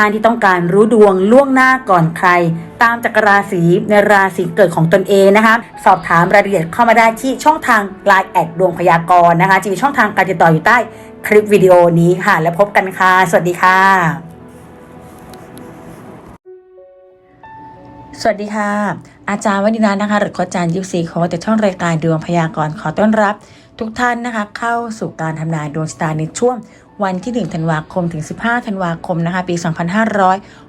ท่านที่ต้องการรู้ดวงล่วงหน้าก่อนใคร ตามจักรราศีในราศีเกิดของตนเองนะคะ สอบถามรายละเอียดเข้ามาได้ที่ช่องทาง Line แอดดวงพยากรณ์นะคะจะมีช่องทางการติดต่ออยู่ใต้คลิปวิดีโอนี้ค่ะ แล้วพบกันค่ะ สวัสดีค่ะ สวัสดีค่ะ อาจารย์วนินานะคะหรือโคอาจารย์ยิปซีโคแต่ช่องรายการดวงพยากรณ์ขอต้อนรับ ทุกท่านนะคะ เข้าสู่การทำนายดวงชะตาในช่วง วันที่ 1 ธันวาคมถึง 15 ธันวาคมนะคะ ปี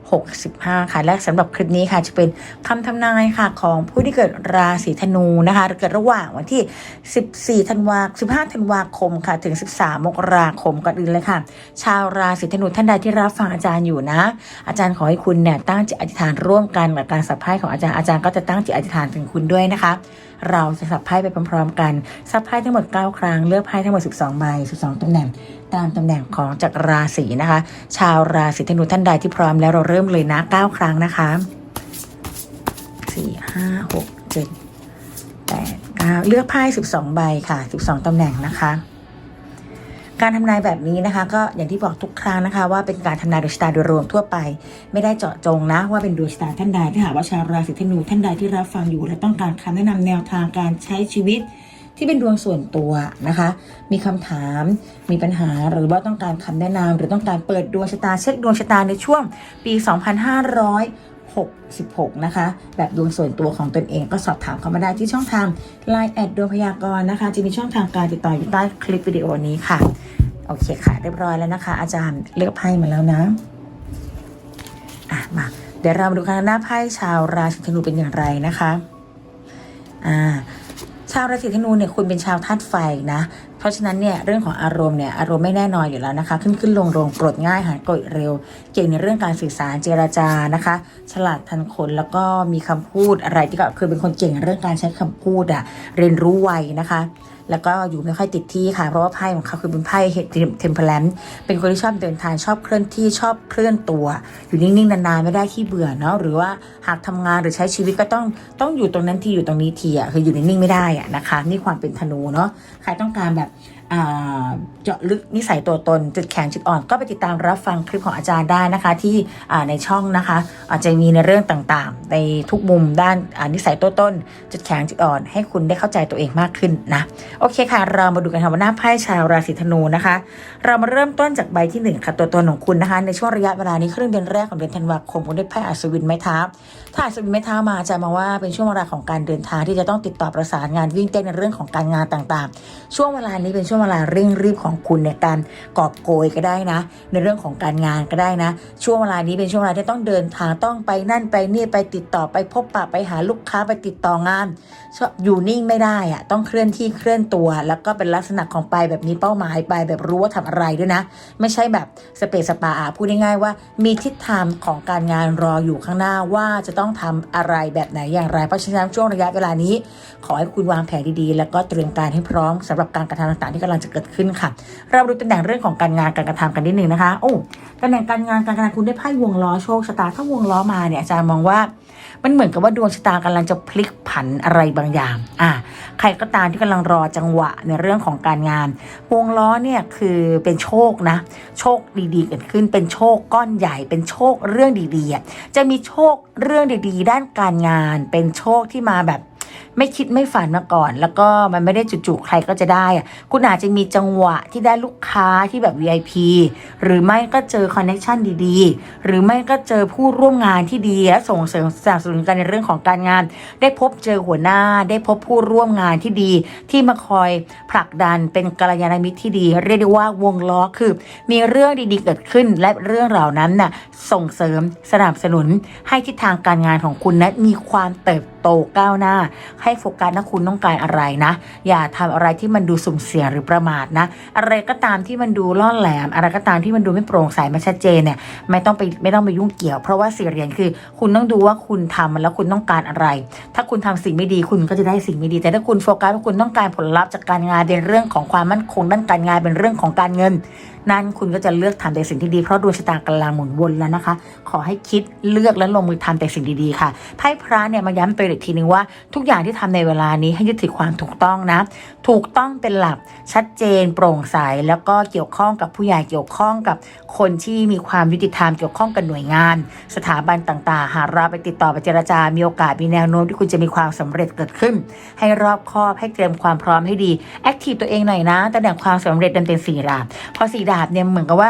2565 ค่ะ และสำหรับคลิปนี้ค่ะจะเป็นคำทำนายค่ะของผู้ที่เกิดราศีธนูนะคะเกิดระหว่างวันที่ 14 ธันวา15 ธันวาคมค่ะถึง 13 มกราคมก่อนอื่นเลยค่ะ ชาวราศีธนูท่านใดที่รับฟังอาจารย์อยู่นะ อาจารย์ขอให้คุณเนี่ยตั้งจิตอธิษฐานร่วมกันกับการสับไพ่ของอาจารย์อาจารย์ก็จะตั้งจิตอธิษฐานถึงคุณด้วยนะคะเราจะสับไพ่ไปพร้อมๆกัน สับไพ่ทั้งหมด 9 ครั้ง เลือกไพ่ทั้งหมด 12 ใบ 12ตำแหน่ง ตามตำแหน่งของจักรราศีนะคะ ชาวราศีธนูท่านใดที่พร้อมแล้วเราเริ่มเลยนะ 9 ครั้งนะคะ4 5 6 7 8 9เลือกไพ่12ใบค่ะ12ตำแหน่งนะคะ การทำนายแบบนี้นะคะ ก็อย่างที่บอกทุกครั้งนะคะ ว่าเป็นการทำนายดวงชะตาโดยรวมทั่วไป ไม่ได้เจาะจงนะ ว่าเป็นดวงชะตาท่านใดถ้าหากว่าชาวราศีธนูท่านใดที่รับฟังอยู่ และต้องการคำแนะนำแนวทางการใช้ชีวิต ที่เป็นดวงส่วนตัวนะคะ มีคำถาม มีปัญหาหรือว่าต้องการคำแนะนำหรือต้องการเปิดดวงชะตาเช็คดวงชะตาในช่วงปี 2566 นะคะ แบบดวงส่วนตัวของตนเองก็สอบถามเข้ามาได้ที่ช่องทาง Line แอดดวงพยากรณ์นะคะ จะมีช่องทางการติดต่ออยู่ใต้คลิปวิดีโอนี้ค่ะ โอเคค่ะ เรียบร้อยแล้วนะคะ อาจารย์เลือกไพ่มาแล้วนะอะมาเดี๋ยวเรามาดูกันหน้าไพ่ชาวราศีธนูเป็นอย่างไรนะคะ อ่า ชาวราศีธนูเนี่ยคุณเป็นชาวธาตุไฟนะ เพราะฉะนั้นเนี่ยเรื่องของอารมณ์เนี่ยอารมณ์ไม่แน่นอนอยู่แล้วนะคะ ขึ้นขึ้นลงลงโกรธง่ายหายโกรธเร็ว เก่งในเรื่องการสื่อสารเจราจานะคะ ฉลาดทันคนแล้วก็มีคำพูดอะไรที่ก็คือเป็นคนเก่งในเรื่องการใช้คำพูดอะเรียนรู้ไวนะคะ แล้วก็อยู่ไม่ค่อยติดที่ค่ะ เพราะว่าไพ่ของเขาคือเป็นไพ่เทมเพลนเป็นคนที่ชอบเดินทางชอบเคลื่อนที่ชอบเคลื่อนตัว อยู่นิ่งๆนานๆไม่ได้ขี้เบื่อเนาะหรือว่าหากทำงานหรือใช้ชีวิตก็ต้องต้องอยู่ตรงนั้นทีอยู่ตรงนี้ทีอะคืออยู่นิ่งๆไม่ได้อะนะคะ นี่ความเป็นธนูเนาะใครต้องการแบบ เจาะลึกนิสัยตัวตน จุดแข็งจุดอ่อน ก็ไปติดตามรับฟังคลิปของอาจารย์ได้นะคะ ที่ในช่องนะคะ อาจจะมีในเรื่องต่างๆ ในทุกมุมด้านนิสัยตัวตน จุดแข็งจุดอ่อน ให้คุณได้เข้าใจตัวเองมากขึ้นนะโอเคค่ะ เรามาดูกันค่ะว่าหน้าไพ่ชาวราศีธนูนะคะ เรามาเริ่มต้นจากใบที่หนึ่งค่ะตัวตนของคุณนะคะ ในช่วงระยะเวลานี้ครึ่งเดือนแรกของเดือนธันวาคมคุณได้ไพ่อัศวินไม้เท้าถ้าอัศวินไม้เท้ามาจะมาว่าเป็นช่วงเวลาของการเดินทางที่จะต้องติดต่อประสานงานวิ่งเต้นในเรื่องของการงานต่างๆ ช่วงเวลานี้เป็นช่วงเวลาเร่งรีบของคุณในการกอบโกยก็ได้นะ ในเรื่องของการงานก็ได้นะ ช่วงเวลานี้เป็นช่วงเวลาที่ต้องเดินทางต้องไปนั่นไปนี่ไปติดต่อไปพบปะไปหาลูกค้าไปติดต่องานอยู่นิ่งไม่ได้อะต้องเคลื่อนที่เคลื่อนตัว แล้วก็เป็นลักษณะของไปแบบนี้เป้าหมายไปแบบรู้ว่าทำอะไรด้วยนะ ไม่ใช่แบบสเปซสปาพูดง่ายๆว่า มีทิศทางของการงานรออยู่ข้างหน้าว่าจะต้องทำอะไรแบบไหนอย่างไร เพราะฉะนั้นช่วงระยะเวลานี้ ขอให้คุณวางแผนดีๆ แล้วก็เตรียมการให้พร้อมสำหรับการกระทำต่างๆที่กำลังจะเกิดขึ้นค่ะ เราดูตำแหน่งเรื่องของการงานการกระทำกันนิดนึงนะคะโอ้ตำแหน่งการงานการกระทำคุณได้ไพ่วงล้อโชคชะตาถ้าวงล้อมาเนี่ยอาจารย์มองว่ามันเหมือนกับว่าดวงชะตากำลังจะพลิกผันอะไรบางอย่าง อะใครก็ตามที่กำลังรอจังหวะในเรื่องของการงาน วงล้อเนี่ยคือเป็นโชคนะ โชคดีๆเกิดขึ้น เป็นโชคก้อนใหญ่ เป็นโชคเรื่องดีๆ จะมีโชคเรื่องดีๆ ด้านการงาน เป็นโชคที่มาแบบ ไม่คิดไม่ฝันมาก่อน แล้วก็มันไม่ได้จู่ๆใครก็จะได้อะคุณอาจจะมีจังหวะที่ได้ลูกค้าที่แบบ VIP หรือไม่ก็เจอคอนเน็ชันดีๆ หรือไม่ก็เจอผู้ร่วมงานที่ดีและส่งเสริมสนับสนุนกันในเรื่องของการงาน ได้พบเจอหัวหน้า ได้พบผู้ร่วมงานที่ดี ที่มาคอยผลักดันเป็นกัลยาณมิตรที่ดี เรียกได้ว่าวงล้อคือ มีเรื่องดีๆเกิดขึ้น และเรื่องเหล่านั้นน่ะส่งเสริมสนับสนุนให้ทิศทางการงานของคุณนั้นมีความเติบโตโตก้าวหน้า ให้โฟกัสนะคุณต้องการอะไรนะ อย่าทำอะไรที่มันดูสุ่มเสี่ยงหรือประมาทนะ อะไรก็ตามที่มันดูล่อแหลม อะไรก็ตามที่มันดูไม่โปร่งใสไม่ชัดเจนเนี่ยไม่ต้องไปไม่ต้องไปยุ่งเกี่ยว เพราะว่าสี่เหรียญคือ คุณต้องดูว่าคุณทำมันแล้วคุณต้องการอะไร ถ้าคุณทำสิ่งไม่ดีคุณก็จะได้สิ่งไม่ดี แต่ถ้าคุณโฟกัสว่าคุณต้องการผลลัพธ์จากการงานในเรื่องของความมั่นคงด้านการงานเป็นเรื่องของการเงิน นั่นคุณก็จะเลือกทำแต่สิ่งที่ดีเพราะดวงชะตากำลังหมุนวนแล้วนะคะ ขอให้คิดเลือกและลงมือทำแต่สิ่งดีๆค่ะไพ่พระเนี่ยมาย้ำเตือนอีกทีนึงว่าทุกอย่างที่ทำในเวลานี้ให้ยึดถือความถูกต้องนะ ถูกต้องเป็นหลักชัดเจน โปร่งใสแล้วก็เกี่ยวข้องกับผู้ใหญ่เกี่ยวข้องกับคนที่มีความยุติธรรมเกี่ยวข้องกับหน่วยงาน สถาบันต่าง ๆ หากเราไปติดต่อไปเจรจา มีโอกาสมีแนวโน้มที่คุณจะมีความสำเร็จเกิดขึ้น ให้รอบคอบให้เตรียมความพร้อมให้ดีแอคทีฟตัวเองหน่อยนะตำแหน่งความสำเร็จดันเป็นสี่ดาบพราะสี่ดาบเนี่ยเหมือนกับว่า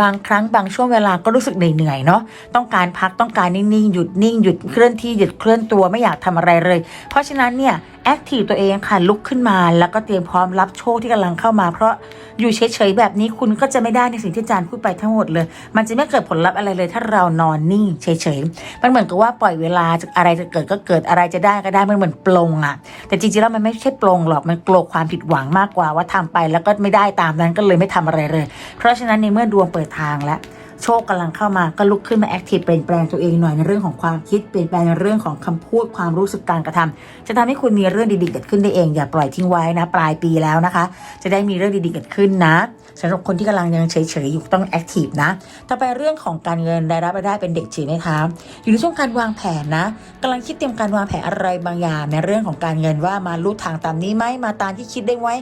บางครั้งบางช่วงเวลาก็รู้สึกเหนื่อยๆเนาะต้องการพักต้องการนิ่งๆหยุดนิ่งหยุดเคลื่อนที่หยุดเคลื่อนตัวไม่อยากทำอะไรเลย เพราะฉะนั้นเนี่ยแอคทีฟตัวเองค่ะลุกขึ้นมาแล้วก็เตรียมพร้อมรับโชคที่กำลังเข้ามา เพราะอยู่เฉยๆแบบนี้คุณก็จะไม่ได้ในสิ่งที่อาจารย์พูดไปทั้งหมดเลย มันจะไม่เกิดผลลัพธ์อะไรเลย ถ้าเรานอนนิ่งเฉยๆมันเหมือนกับว่าปล่อยเวลาจะอะไรจะเกิดก็เกิดอะไรจะได้ก็ได้มันเหมือนปลงอะแต่จริงๆแล้วมันไม่ใช่ปลงหรอกมันกลัวความผิดหวังมากกว่าว่าทำไปแล้วก็ไม่ได้ตามนั้นก็เลยไม่ทำอะไรเลย เพราะฉะนั้นในเมื่อดวงเปิดทางแล้ว โชคกำลังเข้ามาก็ลุกขึ้นมาแอคทีฟเปลี่ยนแปลงตัวเองหน่อยในเรื่องของความคิดเปลี่ยนแปลงในเรื่องของคำพูดความรู้สึกการกระทำจะทำให้คุณมีเรื่องดีๆเกิดขึ้นได้เองอย่าปล่อยทิ้งไว้นะปลายปีแล้วนะคะ จะได้มีเรื่องดีๆเกิดขึ้นนะสำหรับคนที่กำลังยังเฉยๆอยู่ต้องแอคทีฟนะต่อไปเรื่องของการเงินรายรับรายได้เป็นเด็กฉีดนะคะอยู่ในช่วงการวางแผนนะกำลังคิดเตรียมการวางแผนอะไรบางอย่างในเรื่องของการเงินว่ามาลู่ทางตามนี้ไหมมาตามที่คิดได้ไว้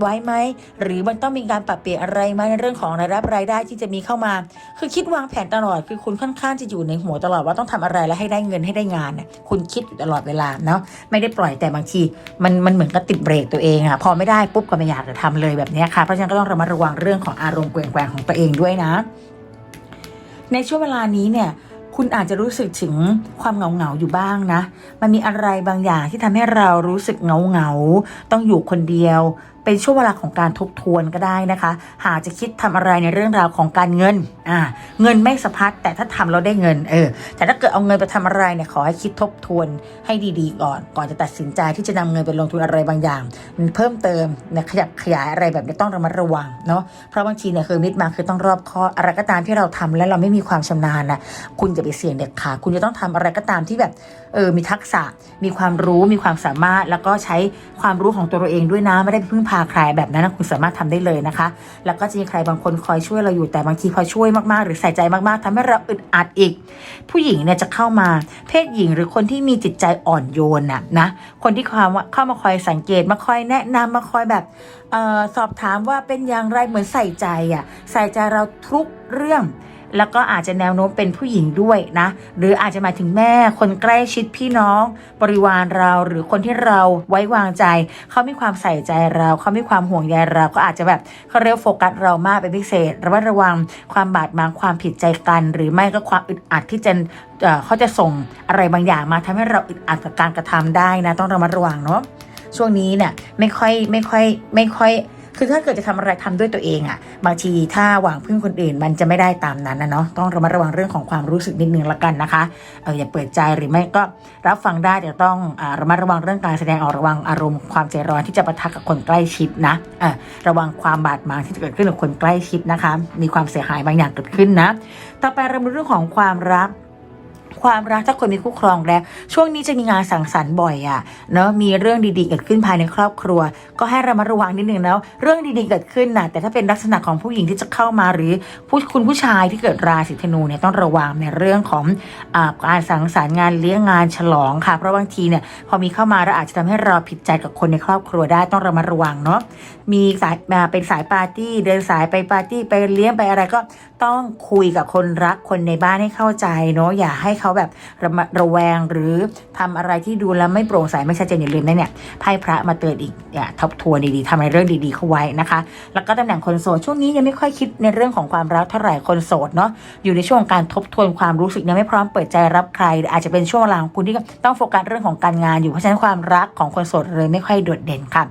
ไว้ไหมหรือมันต้องมีการปรับเปลี่ยนอะไรไหมในเรื่องของรายรับรายได้ที่จะมีเข้ามาคือคิดวางแผนตลอดคือคุณค่อนข้างจะอยู่ในหัวตลอดว่าต้องทำอะไรแล้วให้ได้เงินให้ได้งานเนี่ยคุณคิดอยู่ตลอดเวลาเนาะไม่ได้ปล่อยแต่บางที มันมันเหมือนกับติดเบรกตัวเองอะพอไม่ได้ปุ๊บก็ไม่อยากจะทำเลยแบบนี้ค่ะเพราะฉะนั้นก็ต้องระมัดระวังเรื่องของอารมณ์แกว่งๆของตัวเองด้วยนะ ในช่วงเวลานี้เนี่ยคุณอาจจะรู้สึกถึงความเหงาเหงาๆอยู่บ้างนะ มันมีอะไรบางอย่างที่ทำให้เรารู้สึกเหงาเหงาๆต้องอยู่คนเดียว เป็นช่วงเวลาของการทบทวนก็ได้นะคะ หากจะคิดทำอะไรในเรื่องราวของการเงิน อ่าเงินไม่สะพัดแต่ถ้าทำเราได้เงินเออแต่ถ้าเกิดเอาเงินไปทำอะไรเนี่ยขอให้คิดทบทวนให้ดีๆก่อน ก่อนจะตัดสินใจที่จะนำเงินไปลงทุนอะไรบางอย่างเพิ่มเติมเนี่ยขยับขยายอะไรแบบนี้ต้องระมัดระวังเนาะเพราะบางทีเนี่ยคือมิดมาคือต้องรอบคอบอะไรก็ตามที่เราทำแล้วเราไม่มีความชำนาญนะคุณจะไปเสี่ยงเด็ดขาดคุณจะต้องทำอะไรก็ตามที่แบบเออมีทักษะมีความรู้มีความสามารถแล้วก็ใช้ความรู้ของตัวเราเองด้วยนะไม่ได้พึ่งพาใครแบบนั้นนะคุณสามารถทำได้เลยนะคะ แล้วก็จะมีใครบางคนคอยช่วยเราอยู่แต่บางทีพอช่วยมากๆ หรือใส่ใจมากๆทำให้เราอึดอัดอีก ผู้หญิงเนี่ยจะเข้ามาเพศหญิงหรือคนที่มีจิตใจอ่อนโยนน่ะนะคนที่ความว่าเข้ามาคอยสังเกตมาคอยแนะนำมาคอยแบบออสอบถามว่าเป็นอย่างไรเหมือนใส่ใจอะใส่ใจเราทุกเรื่อง แล้วก็อาจจะแนวโน้มเป็นผู้หญิงด้วยนะ หรืออาจจะหมายถึงแม่ คนใกล้ชิดพี่น้อง บริวารเราหรือคนที่เราไว้วางใจ เขามีความใส่ใจเราเขามีความห่วงใยเราก็อาจจะแบบเขาเรียกโฟกัสเรามากเป็นพิเศษระมัดระวังความบาดหมางความผิดใจกัน หรือไม่ก็ความอึดอัดที่จะเอ่อเขาจะส่งอะไรบางอย่างมาทำให้เราอึดอัดกับการกระทำได้นะ ต้องระมัดระวังเนาะช่วงนี้เนี่ยไม่ค่อยไม่ค่อยไม่ค่อย คือถ้าเกิดจะทำอะไรทำด้วยตัวเองอะ่ะ บางทีถ้าหวังพึ่งคนอื่น มันจะไม่ได้ตามนั้นนะเนาะต้องระมัดระวังเรื่องของความรู้สึกนิดนึงละกันนะคะเอออย่าเปิดใจหรือไม่ก็รับฟังได้แต่ต้องอาระมัดระวังเรื่องการแสดงออกระวังอารมณ์ความใจร้อนที่จะปะทะกับคนใกล้ชิดนะเออระวังความบาดหมางที่จะเกิดขึ้นกับคนใกล้ชิดนะคะ มีความเสียหายบางอย่างเกิดขึ้นนะ ต่อไปเรามาเรื่องของความรัก ความรักถ้าคนมีคู่ครองแล้ว ช่วงนี้จะมีงานสังสรรค์บ่อยอะ่ะเนาะมีเรื่องดีๆเกิดขึ้นภายในครอบครัว ก็ให้ระมัดระวังนิดนึงแล้ว เรื่องดีๆเกิดขึ้นนะแต่ถ้าเป็นลักษณะของผู้หญิงที่จะเข้ามาหรือผู้คุณผู้ชายที่เกิดราศีธนูเนี่ยต้องระวังในเรื่องของอการสังสรรค์งานเลี้ยงงานฉลองค่ะเพราะบางทีเนี่ยพอมีเข้ามาแล้วอาจจะทำให้เราผิดใจกับคนในครอบครัวได้ต้องระมัดระวังเนาะมีสายมาเป็นสายปาร์ตี้เดินสายไปปาร์ตี้ไปเลี้ยงไปอะไรก็ต้องคุยกับคนรักคนในบ้านให้เข้าใจเนาะอย่าให้เขาขาแบบระมัดระแวงหรือทำอะไรที่ดูแล้วไม่โปร่งใสไม่ชัดเจนอย่าลืมนะเนี่ยไพ่พระมาเตือนอีกอย่าทบทวนดีๆทำในเรื่องดีๆเข้าไว้นะคะ แล้วก็ตำแหน่งคนโสดช่วงนี้ยังไม่ค่อยคิดในเรื่องของความรักเท่าไหร่คนโสดเนาะอยู่ในช่วงของการทบทวนความรู้สึกยังไม่พร้อมเปิดใจรับใคร อาจจะเป็นช่วงเวลาของคุณที่ต้องโฟกัสเรื่องของการงานอยู่เพราะฉะนั้นความรักของคนโสดเลยไม่ค่อยโดดเด่นค่ะ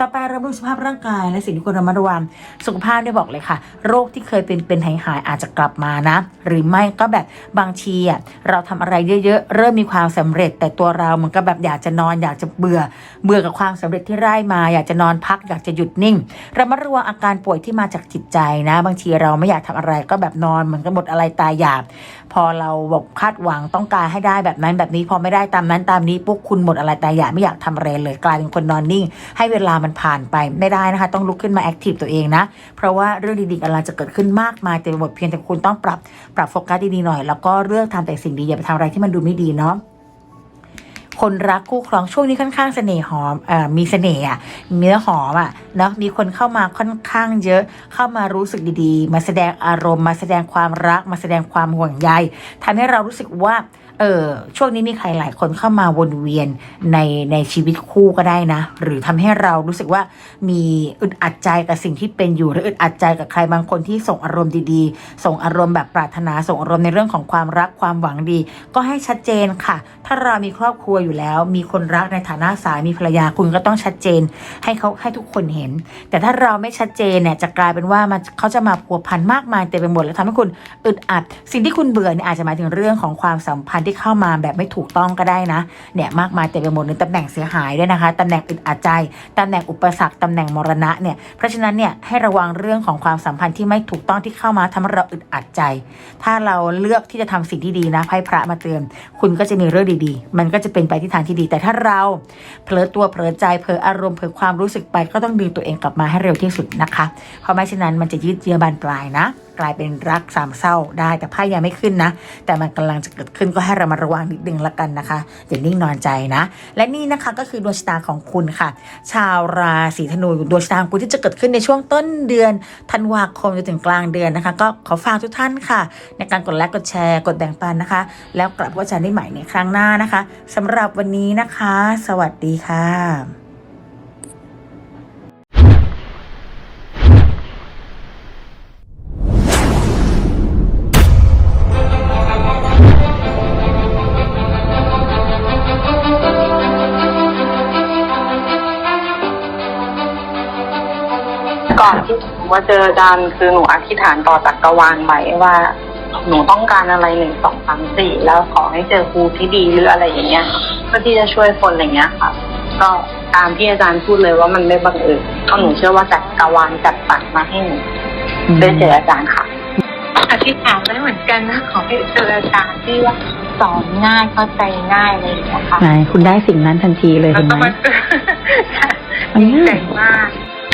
ต่อไปเราดูสภาพร่างกายและสิ่งที่ควรระมัดระวังสุขภาพได้บอกเลยค่ะ โรคที่เคยเป็นเป็นหายหายอาจจะกลับมานะ หรือไม่ก็แบบบางทีอะเราทำอะไรเยอะๆเริ่มมีความสำเร็จ แต่ตัวเรามันก็แบบอยากจะนอนอยากจะเบื่อ เบื่อกับความสำเร็จที่ได้มา อยากจะนอนพักอยากจะหยุดนิ่งระมัดระวังอาการป่วยที่มาจากจิตใจนะ บางทีเราไม่อยากทำอะไรก็แบบนอนเหมือนกันหมดอะไรตายอยากพอเราบอกคาดหวังต้องการให้ได้แบบนั้นแบบนี้พอไม่ได้ตามนั้นตามนี้ปุ๊บคุณหมดอะไรแต่อย่าไม่อยากทำอะไรเลยกลายเป็นคนนอนนิ่ง ให้เวลามันผ่านไปไม่ได้นะคะ ต้องลุกขึ้นมาแอคทีฟตัวเองนะ เพราะว่าเรื่องดีๆกำลังจะเกิดขึ้นมากมายเต็มหมดเพียงแต่คุณต้องปรับปรับโฟกัสดีๆหน่อย แล้วก็เลือกทำแต่สิ่งดีอย่าไปทำอะไรที่มันดูไม่ดีเนาะ คนรักคู่ครองช่วงนี้ค่อนข้างเสน่ห์หอมเอ่อมีเสน่ห์อะเนื้อหอมอะเนาะมีคนเข้ามาค่อนข้างเยอะเข้ามารู้สึกดีๆ มาแสดงอารมณ์มาแสดงความรัก มาแสดงความห่วงใยทำให้เรารู้สึกว่า เออช่วงนี้มีใครหลายคนเข้ามาวนเวียนในในชีวิตคู่ก็ได้นะ หรือทำให้เรารู้สึกว่ามีอึดอัดใจกับสิ่งที่เป็นอยู่หรืออึดอัดใจกับใครบางคนที่ส่งอารมณ์ดีๆ ส่งอารมณ์แบบปรารถนาส่งอารมณ์ในเรื่องของความรักความหวังดี ก็ให้ชัดเจนค่ะ ถ้าเรามีครอบครัวอยู่แล้ว มีคนรักในฐานะสามีภรรยาคุณก็ต้องชัดเจน ให้เขาให้ทุกคนเห็น แต่ถ้าเราไม่ชัดเจนเนี่ยจะกลายเป็นว่ามันเขาจะมาพัวพันมากมายเต็มไปหมดแล้วทำให้คุณอึดอัด สิ่งที่คุณเบื่อเนี่ยอาจจะหมายถึงเรื่องของความสัมพันธ์ที่เข้ามาแบบไม่ถูกต้องก็ได้นะเนี่ยมากมายเต็มไปหมดเลยตำแหน่งเสียหายด้วยนะคะตำแหน่งอึดอัดใจตำแหน่งอุปสรรคตำแหน่งมรณะเนี่ยเพราะฉะนั้นเนี่ยให้ระวังเรื่องของความสัมพันธ์ที่ไม่ถูกต้องที่เข้ามาทำให้เราอึดอัดใจ ถ้าเราเลือกที่จะทำสิ่งที่ดีนะไพ่พระมาเตือนคุณก็จะมีเรื่องดีๆ มันก็จะเป็นไปที่ทางที่ดี แต่ถ้าเราเผลอตัวเผลอใจเผลออารมณ์เผลอความรู้สึกไปก็ต้องดึงตัวเองกลับมาให้เร็วที่สุดนะคะ เพราะไม่เช่นนั้นมันจะยืดเยื้อบานปลายนะ กลายเป็นรักสามเศร้าได้แต่ไพ่ยังไม่ขึ้นนะ แต่มันกำลังจะเกิดขึ้นก็ให้เรามาระวังนิดนึงละกันนะคะอย่านิ่งนอนใจนะ และนี่นะคะก็คือดวงชะตาของคุณค่ะ ชาวราศีธนูดวงชะตาของคุณที่จะเกิดขึ้นในช่วงต้นเดือนธันวาคมจนถึงกลางเดือนนะคะ ก็ขอฝากทุกท่านค่ะ ในการกดไลค์กดแชร์กดแบ่งปันนะคะ แล้วกลับว่าจะได้ใหม่ในครั้งหน้านะคะสำหรับวันนี้นะคะ สวัสดีค่ะ ที่หนูมาเจออาจารย์คือหนูอธิษฐานต่อจักรวาลไว้ว่า หนูต้องการอะไรหนึ่งสองสามสี่แล้วขอให้เจอครูที่ดีหรืออะไรอย่างเงี้ยเพื่อที่จะช่วยคนอะไรเงี้ยค่ะ ก็ตามที่อาจารย์พูดเลยว่ามันไม่บังเอิญเพราะหนูเชื่อว่าจักรวาลจัดสรรมาให้หนูได้เจออาจารย์ค่ะอธิษฐานไว้เหมือนกันนะขอให้เจออาจารย์ที่ว่าสอนง่ายเข้าใจง่ายอะไรอย่างเงี้ยค่ะไหนคุณได้สิ่งนั้นทันทีเลยแล้วเห็นก็ไหมมาเจอมันดีง่าใจยมาก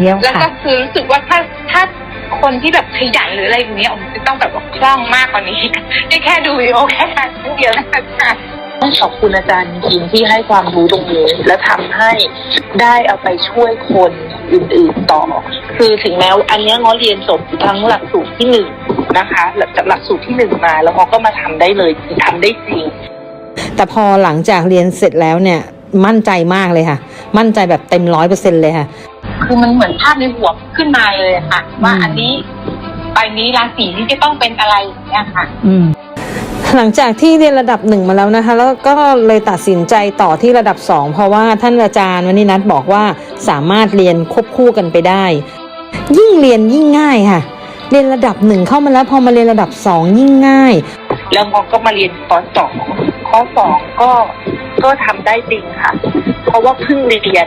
เยี่ยมแล้วค่ะก็คือรู้สึกว่าถ้าถ้าคนที่แบบขยันหรืออะไรอย่างเงี้ยผมจะต้องแบบว่าคล่องมากกว่านี้นี่แค่ดูวิดีโอแค่ครั้งเดียวนะคะอาจารย์ต้องขอบคุณอาจารย์จริงๆที่ให้ความรู้ตรงนี้ และทำให้ได้เอาไปช่วยคนอื่นๆต่อ คือถึงแม้ว่าอันเนี้ยง้อเรียนจบทั้งหลักสูตรที่หนึ่งนะคะจากหลักสูตรที่หนึ่งมาแล้วง้อก็มาทำได้เลยทำได้จริง แต่พอหลังจากเรียนเสร็จแล้วเนี่ยมั่นใจมากเลยค่ะ มั่นใจแบบเต็มร้อยเปอร์เซ็นเลยค่ะ คือมันเหมือนภาพในหัวขึ้นมาเลยอะค่ะ ว่าอันนี้ใบนี้ราศีนี้จะต้องเป็นอะไรอย่างเงี้ยค่ะ อืมหลังจากที่เรียนระดับหนึ่งมาแล้วนะคะ แล้วก็เลยตัดสินใจต่อที่ระดับสองเพราะว่าท่านอาจารย์วันนี้นัทบอกว่าสามารถเรียนควบคู่กันไปได้ ยิ่งเรียนยิ่งง่ายค่ะ เรียนระดับหนึ่งเข้ามาแล้วพอมาเรียนระดับสองยิ่งง่าย แล้วง้อก็มาเรียนข้อสองข้อสองก็ก็ทำได้จริงค่ะ เพราะว่าเพิ่งเรียน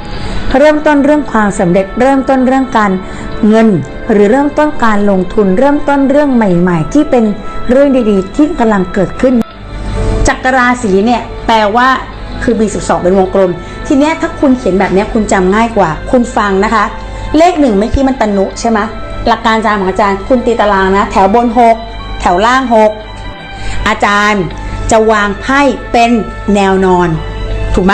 เริ่มต้นเรื่องความสำเร็จ เริ่มต้นเรื่องการเงิน หรือเริ่มต้นการลงทุน เริ่มต้นเรื่องใหม่ ๆ ที่เป็นเรื่องดีๆ ที่กำลังเกิดขึ้น จักรราศีเนี่ยแปลว่าคือมี12 เป็นวงกลม ทีเนี้ยถ้าคุณเขียนแบบเนี้ยคุณจำง่ายกว่า คุณฟังนะคะ เลขหนึ่งเมื่อกี้มันตนุใช่ไหมหลักการจำของอาจารย์คุณตีตารางนะ แถวบน 6 แถวล่าง 6 อาจารย์จะวางไพ่เป็นแนวนอน ถูกไหม